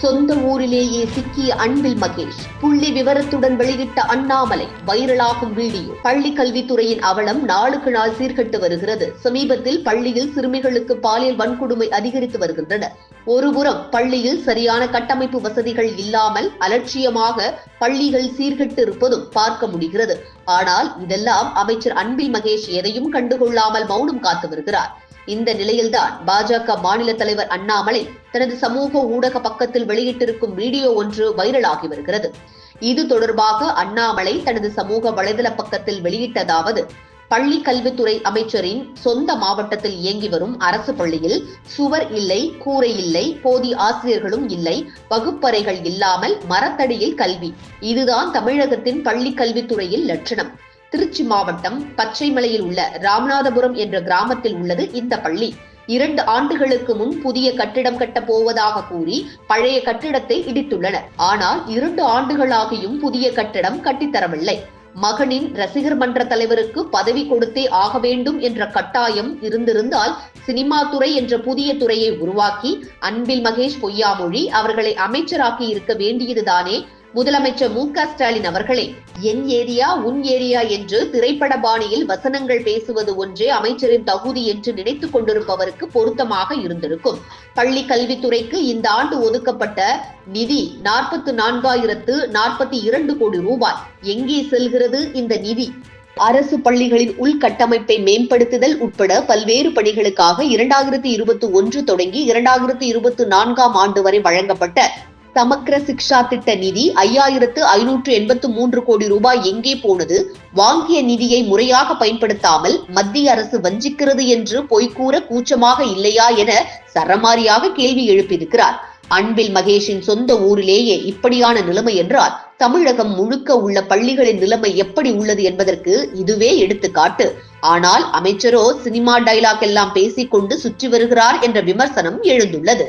சொந்த ஊரிலேயே சிக்கிய அன்பில் மகேஷ். புள்ளி விவரத்துடன் வெளியிட்ட அண்ணாமலை வைரலாகும் வீடியோ. பள்ளி கல்வித்துறையின் அவலம் நாளுக்கு நாள் சீர்கட்டு வருகிறது. சமீபத்தில் பள்ளியில் சிறுமிகளுக்கு பாலியல் வன்கொடுமை அதிகரித்து வருகின்றன ஒருபுறம் பள்ளியில் சரியான கட்டமைப்பு வசதிகள் இல்லாமல் அலட்சியமாக பள்ளிகள் சீர்கெட்டு இருப்பதும் பார்க்க முடிகிறது. ஆனால் இதெல்லாம் அமைச்சர் அன்பில் மகேஷ் எதையும் கண்டுகொள்ளாமல் மௌனம் காத்து வருகிறார். இந்த நிலையில்தான் பாஜக மாநில தலைவர் அண்ணாமலை தனது சமூக ஊடக பக்கத்தில் வெளியிட்டிருக்கும் வீடியோ ஒன்று வைரலாகி வருகிறது. இது தொடர்பாக அண்ணாமலை தனது சமூக வலைதள பக்கத்தில் வெளியிட்டதாவது பள்ளி கல்வித்துறை அமைச்சரின் சொந்த மாவட்டத்தில் இயங்கி வரும் அரசு பள்ளியில் சுவர் இல்லை கூரை இல்லை போதிய ஆசிரியர்களும் இல்லை வகுப்பறைகள் இல்லாமல் மரத்தடியில் கல்வி. இதுதான் தமிழகத்தின் பள்ளி கல்வித்துறையில் லட்சணம். திருச்சி மாவட்டம் பச்சைமலையில் உள்ள ராமநாதபுரம் என்ற கிராமத்தில் உள்ளது இந்த பள்ளி. இரண்டு ஆண்டுகளுக்கு முன் புதிய கட்டிடம் கட்டப் போவதாக கூறி பழைய கட்டிடத்தை இடித்துள்ளனர். ஆனால் இரண்டு ஆண்டுகளாகியும் புதிய கட்டிடம் கட்டித்தரவில்லை மகனின் ரசிகர் மன்ற தலைவருக்கு பதவி கொடுத்தே ஆக வேண்டும் என்ற கட்டாயம் இருந்திருந்தால் சினிமா துறை என்ற புதிய துறையை உருவாக்கி அன்பில் மகேஷ் பொய்யாமொழி அவர்களை அமைச்சராக்கி இருக்க வேண்டியதுதானே முதலமைச்சர் மு க ஸ்டாலின் அவர்களே என் ஏரியா உன் ஏரியா என்று திரைப்பட பாணியில் வசனங்கள் பேசுவது ஒன்றே அமைச்சரின் தகுதி என்று நினைத்துக் கொண்டிருப்பவருக்கு பொருத்தமாக இருந்திருக்கும். பள்ளி கல்வித்துறைக்கு இந்த ஆண்டு ஒதுக்கப்பட்ட நிதி நாற்பத்து நான்காயிரத்து நாற்பத்தி இரண்டு கோடி ரூபாய். எங்கே செல்கிறது இந்த நிதி? அரசு பள்ளிகளின் உள்கட்டமைப்பை மேம்படுத்துதல் உட்பட பல்வேறு பணிகளுக்காக இரண்டாயிரத்தி இருபத்தி ஒன்று தொடங்கி இரண்டாயிரத்தி இருபத்தி நான்காம் ஆண்டு வரை வழங்கப்பட்ட சமக்கிர சிக்ஷா திட்ட நிதி ஐயாயிரத்து ஐநூற்று எண்பத்து மூன்று கோடி ரூபாய் எங்கே போனது? வாங்கிய நிதியை முறையாக பயன்படுத்தாமல் மத்திய அரசு வஞ்சிக்கிறது என்று பொய்க்கூற கூச்சமாக இல்லையா என சரமாரியாக கேள்வி எழுப்பியிருக்கிறார். அன்பில் மகேஷின் சொந்த ஊரிலேயே இப்படியான நிலைமை என்றால் தமிழகம் முழுக்க உள்ள பள்ளிகளின் நிலைமை எப்படி உள்ளது என்பதற்கு இதுவே எடுத்துக்காட்டு. ஆனால் அமைச்சரோ சினிமா டைலாக் எல்லாம் பேசிக்கொண்டு சுற்றி வருகிறார் என்ற விமர்சனம் எழுந்துள்ளது.